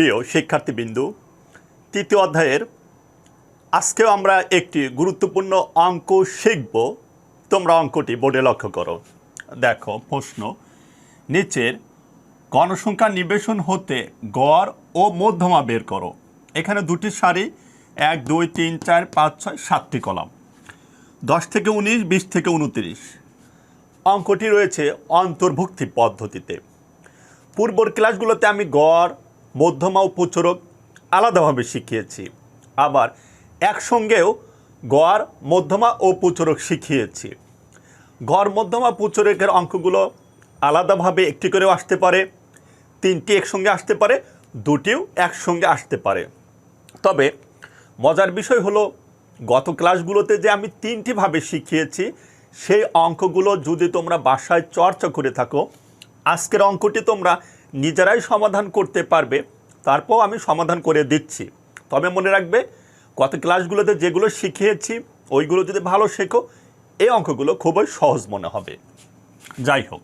প্রিয় শিক্ষার্থীবৃন্দু, তৃতীয় অধ্যায়ের আজকেও আমরা একটি গুরুত্বপূর্ণ অঙ্ক শিখব। তোমরা অঙ্কটি বোর্ডে লক্ষ্য করো। দেখো, প্রশ্ন, নিচের গণসংখ্যা নিবেশন হতে গড় ও মধ্যমা বের করো। এখানে দুটি সারি, এক, দুই, তিন, চার, পাঁচ, ছয়, সাতটি কলাম। দশ থেকে উনিশ, বিশ থেকে উনত্রিশ। অঙ্কটি রয়েছে অন্তর্ভুক্তি পদ্ধতিতে। পূর্বর ক্লাসগুলোতে আমি গড় মধ্যমা ও প্রচুরক আলাদাভাবে শিখিয়েছি। আবার একসঙ্গেও গড় মধ্যমা ও প্রচুরক শিখিয়েছি। গড় মধ্যমা প্রচুরকের অঙ্কগুলো আলাদাভাবে একটি করেও আসতে পারে, তিনটি একসঙ্গে আসতে পারে, দুটিও একসঙ্গে আসতে পারে। তবে মজার বিষয় হলো, গত ক্লাসগুলোতে যে আমি তিনটিভাবে শিখিয়েছি, সেই অঙ্কগুলো যদি তোমরা বাসায় চর্চা করে থাকো, আজকের অঙ্কটি তোমরা নিজেরাই সমাধান করতে পারবে, তারপর আমি সমাধান করে দিচ্ছি। তবে মনে রাখবে, গত ক্লাসগুলোতে যেগুলো শিখিয়েছি, ওইগুলো যদি ভালো শেখো এই অঙ্কগুলো খুবই সহজ মনে হবে। যাই হোক,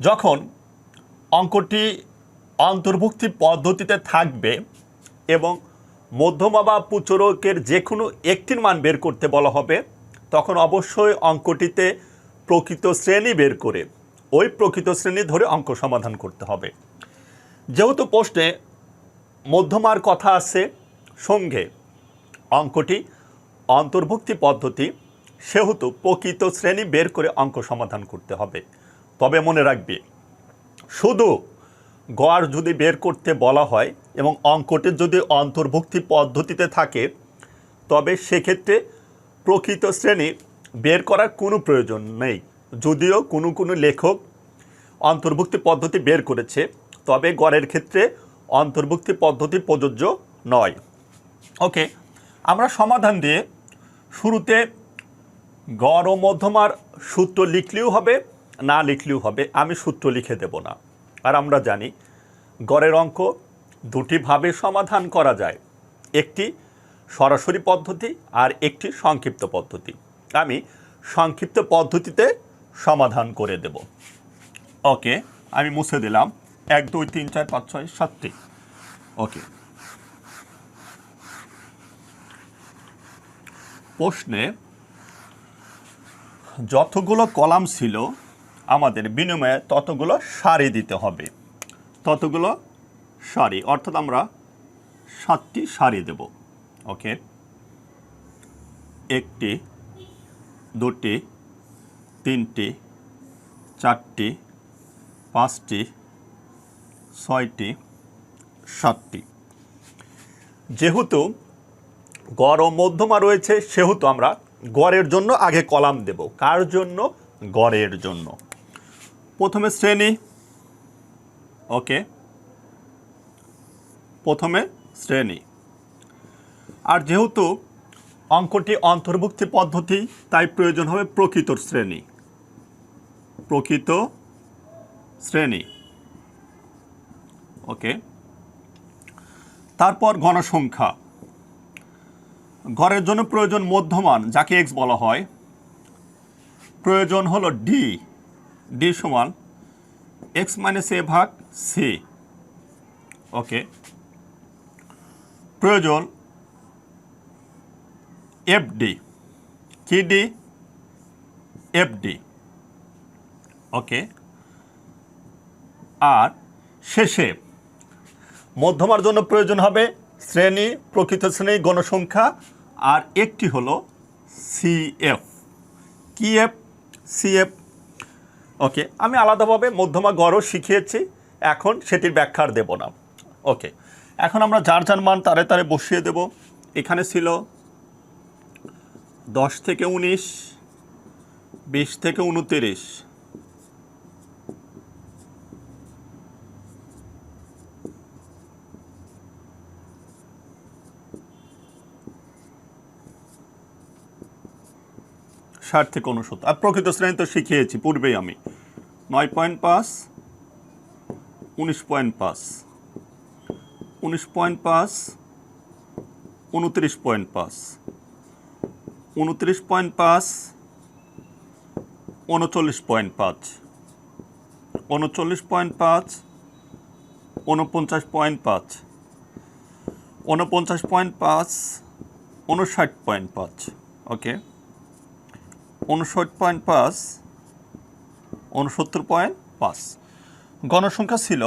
যখন অঙ্কটি অন্তর্ভুক্তি পদ্ধতিতে থাকবে এবং মধ্যমা বা পুচরকের যে কোনো একটির মান বের করতে বলা হবে, তখন অবশ্যই অঙ্কটিতে প্রকৃত শ্রেণি বের করে ওই প্রকৃত শ্রেণি ধরে অঙ্ক সমাধান করতে হবে। যেহেতু প্রশ্নে মধ্যমার কথা আছে, সঙ্গে অঙ্কটি, অন্তর্ভুক্তি পদ্ধতি, সেহেতু প্রকৃত শ্রেণি বের করে অঙ্ক সমাধান করতে হবে। তবে মনে রাখবে, শুধু গড় যদি বের করতে বলা হয় এবং অঙ্কটি যদি অন্তর্ভুক্তি পদ্ধতিতে থাকে, তবে সেক্ষেত্রে প্রকৃত শ্রেণি বের করার কোনো প্রয়োজন নেই। যদিও কোনো কোনো লেখক অন্তর্ভুক্তি পদ্ধতি বের করেছে, তবে গড়ের ক্ষেত্রে অন্তর্ভুক্তি পদ্ধতি প্রযোজ্য নয়। ওকে, আমরা সমাধান দিয়ে শুরুতে গড় ও মধ্যমার সূত্র লিখলেও হবে, না লিখলেও হবে, আমি সূত্র লিখে দেব না। আর আমরা জানি গড়ের অঙ্ক দুটিভাবে সমাধান করা যায়, একটি সরাসরি পদ্ধতি আর একটি সংক্ষিপ্ত পদ্ধতি। আমি সংক্ষিপ্ত পদ্ধতিতে সমাধান করে দেব। ওকে, আমি মুছে দিলাম। এক, দুই, তিন, চার, পাঁচ, ছয়, সাতটি। ওকে। প্রশ্নে, যতগুলো কলাম ছিল, আমাদের বিনিময়ে ততগুলো সারি দিতে হবে। ততগুলো সারি, অর্থাৎ আমরা সাতটি সারি দেব। ওকে। একটি, দুটি তিনটি, চারটি, পাঁচটি, ছয়টি, সাতটি। যেহেতু গড় ও মধ্যমা রয়েছে, সেহেতু আমরা গড়ের জন্য আগে কলাম দেব। কার জন্য? গড়ের জন্য। প্রথমে শ্রেণি। ওকে। প্রথমে শ্রেণি। আর যেহেতু অঙ্কটি অন্তর্ভুক্তি পদ্ধতি, তাই প্রয়োজন হবে প্রকৃত শ্রেণি। প্রকৃত শ্রেণি। ওকে তারপর গণসংখ্যা ঘরের জন্য প্রয়োজন মধ্যমান, যাকে এক্স বলা হয়। প্রয়োজন হলো ডি ডি সমান এক্স মাইনাস এ ভাগ সি ওকে প্রয়োজন এফ ডি কি ডি এফ ডি ওকে আর শেষে, মধ্যমার জন্য প্রয়োজন হবে শ্রেণি, প্রকৃত শ্রেণি, গণসংখ্যা, আর একটি হলো সিএফ কি এফ সিএফ ওকে আমি আলাদাভাবে মধ্যমা গড়ও শিখিয়েছি, এখন সেটির ব্যাখ্যা আর দেব না। ওকে এখন আমরা যার যার মান তারে তারে বসিয়ে দেব। এখানে ছিল দশ থেকে উনিশ, বিশ থেকে উনতিরিশ ষাট থেকে উনসত্তর আর প্রকৃত শ্রেণি তো শিখিয়েছি পূর্বেই আমি নয় পয়েন্ট পাঁচ উনিশ পয়েন্ট পাঁচ উনিশ পয়েন্ট পাঁচ উনত্রিশ পয়েন্ট পাঁচ উনত্রিশ পয়েন্ট পাঁচ উনচল্লিশ পয়েন্ট পাঁচ উনচল্লিশ পয়েন্ট পাঁচ উনপঞ্চাশ পয়েন্ট পাঁচ উনপঞ্চাশ পয়েন্ট পাঁচ উনষাট পয়েন্ট পাঁচ ওকে উনষাট পয়েন্ট পাঁচ উনসত্তর পয়েন্ট পাঁচ। গণসংখ্যা ছিল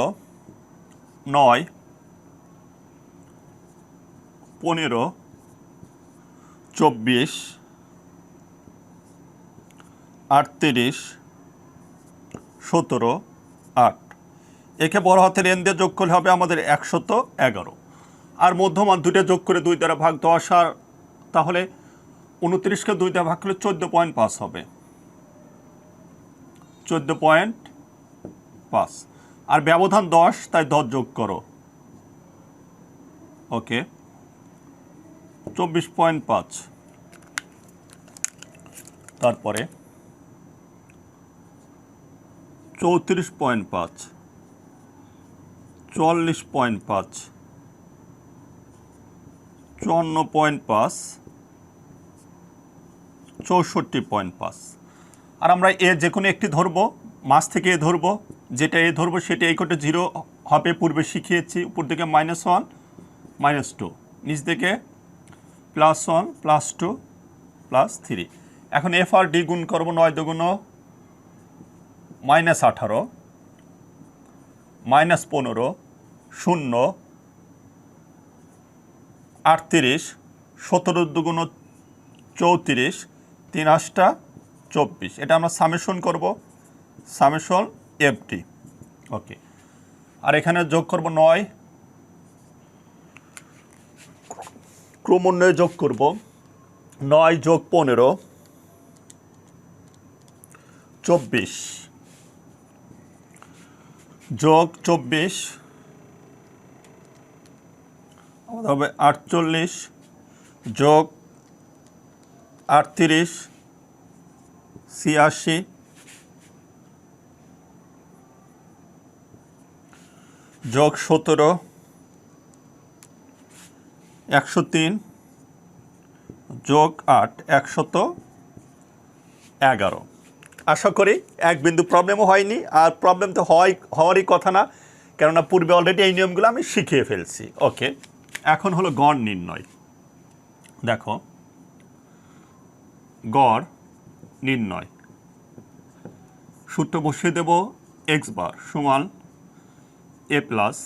নয়, পনেরো, চব্বিশ, আটত্রিশ, সতেরো, আট। একে বড় হাতের এন দিয়ে যোগ করলে হবে আমাদের একশত এগারো। আর মধ্যমান দুইটা যোগ করে দুই দ্বারা ভাগ দশ, আর তাহলে উনত্রিশকে দুই দ্বারা ভাগ করলে চোদ্দ পয়েন্ট পাঁচ হবে। চোদ্দ পয়েন্ট পাঁচ। আর ব্যবধান দশ, তাই দশ যোগ করো। ওকে। চব্বিশ পয়েন্ট পাঁচ। তারপরে চৌত্রিশ পয়েন্ট পাঁচ। চুয়াল্লিশ পয়েন্ট পাঁচ। চুয়ান্ন পয়েন্ট পাঁচ। চৌষট্টি পয়েন্ট পাঁচ। আর আমরা এ যে কোনো একটি ধরবো, মাস থেকে এ ধরবো, যেটা এ ধরবো সেটা এই কোটে জিরো হবে, পূর্বে শিখিয়েছি, উপর দিকে মাইনাস ওয়ান মাইনাস টু নিচ থেকে plus one plus two plus three এখন এফ আর ডি গুণ করব নয় দুগুণ মাইনাস আঠারো মাইনাস পনেরো, শূন্য, আটত্রিশ, সতেরো দুগুণ চৌত্রিশ তিন আটটা চব্বিশ। এটা আমরা সামেশন করব। সামেশন এফটি ওকে আর এখানে যোগ করব নয়। ক্রমান্বয়ে যোগ করব। নয় যোগ পনেরো। চব্বিশ। যোগ চব্বিশ। আমাদের হবে আটচল্লিশ। যোগ আটত্রিশ, ছিয়াশি, যোগ সতেরো, একশো তিন, যোগ আট, একশত এগারো। আশা করি এক বিন্দু প্রবলেমও হয়নি, আর প্রবলেম তো হয়, হওয়ারই কথা না, কেননা পূর্বে অলরেডি এই নিয়মগুলো আমি শিখিয়ে ফেলছি। ওকে এখন হলো গণ নির্ণয়। দেখো গড় নির্ণয়। সূত্র বসিয়ে দেব এক্স বার সমান A plus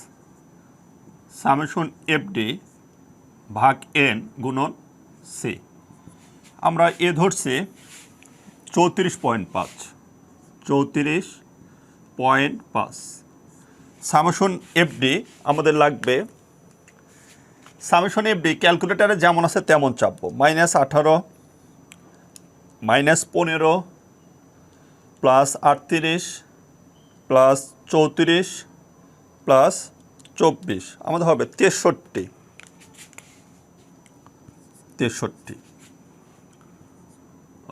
summation F D ভাগ এন গুণন সি আমরা এ ধরছি চৌত্রিশ পয়েন্ট পাঁচ। চৌত্রিশ পয়েন্ট পাঁচ। সামেশন এফডি আমাদের লাগবে। সামেশন এফডি ক্যালকুলেটারে যেমন আছে তেমন চাপবো। মাইনাস আঠারো মাইনাস পনেরো প্লাস আটত্রিশ প্লাস চৌত্রিশ প্লাস চব্বিশ। আমাদের হবে তেষট্টি। তেষট্টি।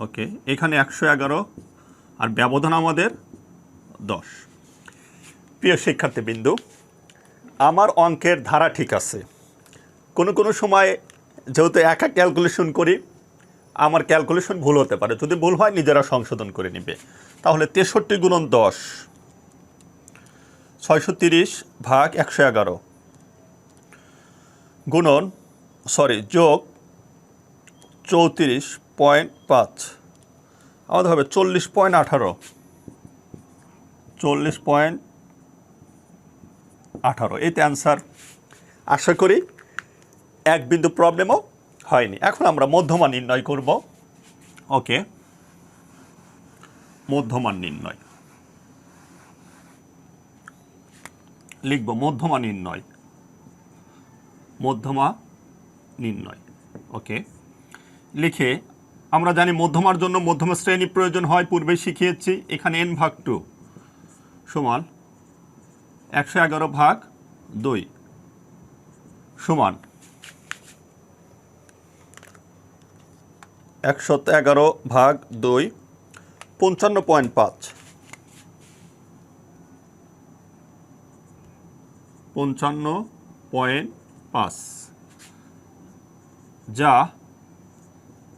ওকে, এখানে একশো এগারো আর ব্যবধান আমাদের দশ। প্রিয় শিক্ষার্থীবৃন্দু, আমার অঙ্কের ধারা ঠিক আছে। কোনো কোনো সময় যেহেতু একা ক্যালকুলেশন করি আমার ক্যালকুলেশন ভুল হতে পারে। যদি ভুল হয়, নিজেরা সংশোধন করে নিবে। তাহলে তেষট্টি গুণন দশ, ছয়শো তিরিশ ভাগ একশো এগারো গুণন সরি যোগ চৌত্রিশ পয়েন্ট পাঁচ। আমাদের হবে চল্লিশ পয়েন্ট আঠারো। চল্লিশ পয়েন্ট আঠারো। এতে অ্যান্সার আশা করি এক বিন্দু প্রবলেমও হয়নি। এখন আমরা মধ্যমান নির্ণয় করব। ওকে। মধ্যমান নির্ণয়। লিখব মধ্যমা নির্ণয়। মধ্যমা নির্ণয়। ওকে। লিখে আমরা জানি মধ্যমার জন্য মধ্যমা শ্রেণি প্রয়োজন হয়, পূর্বে শিখিয়েছি, এখানে এন ভাগ টু সমান একশো এগারো ভাগ দুই সমান একশত এগারো ভাগ দুই, পঞ্চান্ন পয়েন্ট পাঁচ। পঞ্চান্ন পয়েন্ট পাঁচ। যা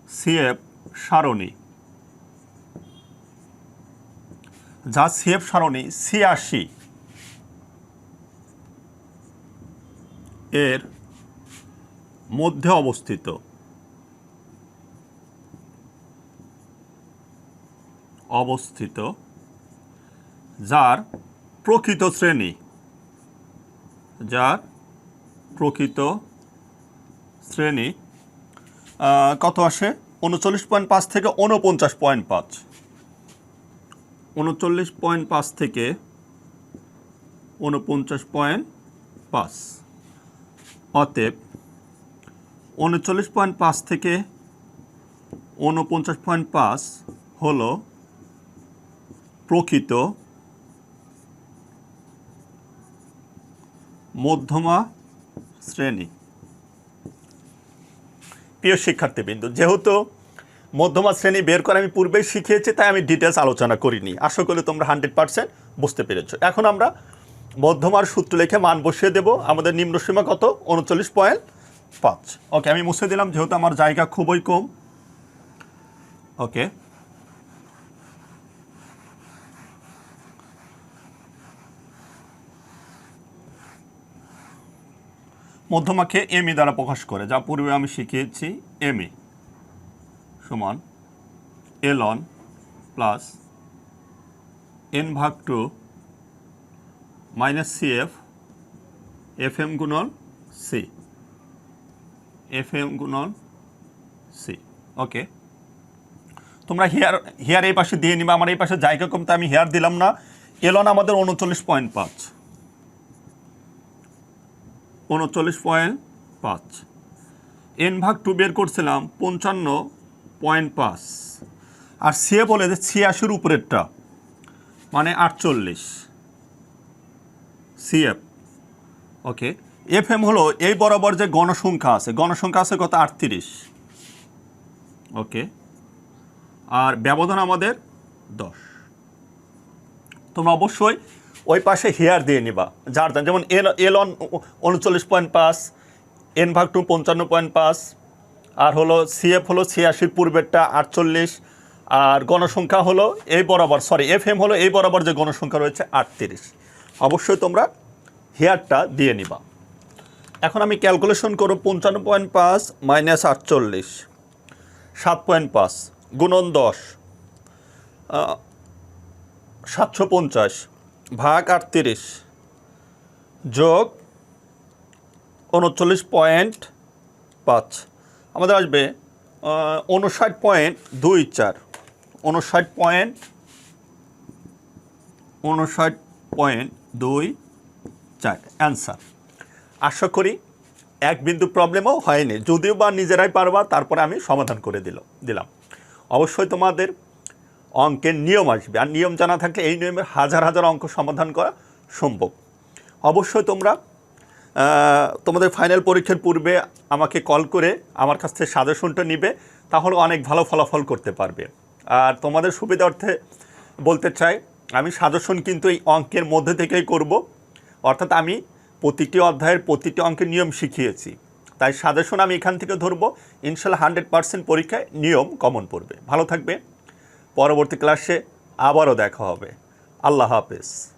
সিএফ সারণী। যা সিএফ সারণী, ছিয়াশি। এর মধ্যে অবস্থিত। অবস্থিত, যার প্রকৃত শ্রেণি, যার প্রকৃত শ্রেণি কত আসে? উনচল্লিশ পয়েন্ট পাঁচ থেকে উনপঞ্চাশ পয়েন্ট পাঁচ। উনচল্লিশ পয়েন্ট পাঁচ থেকে উনপঞ্চাশ পয়েন্ট পাঁচ। অতএব উনচল্লিশ পয়েন্ট পাঁচ থেকে উনপঞ্চাশ পয়েন্ট পাঁচ হলো প্রকৃত মধ্যমা শ্রেণি। প্রিয় শিক্ষার্থীবৃন্দ, যেহেতু মধ্যমা শ্রেণি বের করে আমি পূর্বেই শিখিয়েছি, তাই আমি ডিটেলস আলোচনা করিনি। আশা করি তোমরা হান্ড্রেড পার্সেন্ট বুঝতে পেরেছ। এখন আমরা মধ্যমার সূত্র লেখে মান বসিয়ে দেব। আমাদের নিম্নসীমা কত? উনচল্লিশ পয়েন্ট পাঁচ। ওকে আমি মুছে দিলাম, যেহেতু আমার জায়গা খুবই কম। ওকে মধ্যমাকে এমি দ্বারা প্রকাশ করে, যা পূর্বে আমি শিখিয়েছি এম এমি সমান এল অন প্লাস এন ভাগ two minus C F F M গুণন সি এফ এম গুণন সি ওকে তোমরা হেয়ার হেয়ার এই পাশে দিয়ে নিবা, আমার এই পাশে জায়গা কমতে আমি হেয়ার দিলাম না। এলন আমাদের উনচল্লিশ পয়েন্ট পাঁচ। উনচল্লিশ পয়েন্ট পাঁচ। এন ভাগ টু বের করছিলাম পঞ্চান্ন পয়েন্ট পাঁচ। আর সে বলে যে ছিয়াশির উপরেরটা মানে আটচল্লিশ। সিএফ ওকে এফ এম হলো এই বরাবর যে গণসংখ্যা আছে গণসংখ্যা আছে কত? আটত্রিশ। ওকে আর ব্যবধান আমাদের দশ। তোমরা অবশ্যই ওই পাশে হেয়ার দিয়ে নিবা, যার যার যেমন এল এল অন উনচল্লিশ পয়েন্ট পাঁচ এন ভাগ টু পঞ্চান্ন পয়েন্ট পাঁচ, আর হলো সিএফ হলো ছিয়াশির পূর্বেরটা আটচল্লিশ, আর গণসংখ্যা হলো এই বরাবর সরি এফ এম হলো এই বরাবর যে গণসংখ্যা রয়েছে আটত্রিশ। অবশ্যই তোমরা হেয়ারটা দিয়ে নিবা। এখন আমি ক্যালকুলেশন করব পঞ্চান্ন পয়েন্ট পাঁচ মাইনাস আটচল্লিশ, সাত পয়েন্ট পাঁচ, গুণন দশ সাতশো পঞ্চাশ। ভাগ আটত্রিশ যোগ উনচল্লিশ পয়েন্ট পাঁচ। আমাদের আসবে উনষাট পয়েন্ট দুই চার। উনষাট পয়েন্ট উনষাট পয়েন্ট দুই চার। অ্যান্সার আশা করি এক বিন্দু প্রবলেমও হয়নি। যদিও বা নিজেরাই পারবা, তারপরে আমি সমাধান করে দিল, দিলাম। অবশ্যই তোমাদের অঙ্কের নিয়ম আসবে। আর নিয়ম জানা থাকলে এই নিয়মে হাজার হাজার অঙ্ক সমাধান করা সম্ভব। অবশ্যই তোমরা তোমাদের ফাইনাল পরীক্ষার পূর্বে আমাকে কল করে আমার কাছ থেকে সাজেশনটা নিবে, তাহলে অনেক ভালো ফলাফল করতে পারবে। আর তোমাদের সুবিধার্থে বলতে চাই, আমি সাজেশন কিন্তু এই অঙ্কের মধ্যে থেকেই করব। অর্থাৎ আমি প্রতিটি অধ্যায়ের প্রতিটি অঙ্কের নিয়ম শিখিয়েছি। তাই সাজেশন আমি এখান থেকে ধরবো। ইনশাল্লাহ হান্ড্রেড পার্সেন্ট পরীক্ষায় নিয়ম কমন পড়বে। ভালো থাকবে। পরবর্তী ক্লাসে আবারও দেখা হবে। আল্লাহ হাফেজ।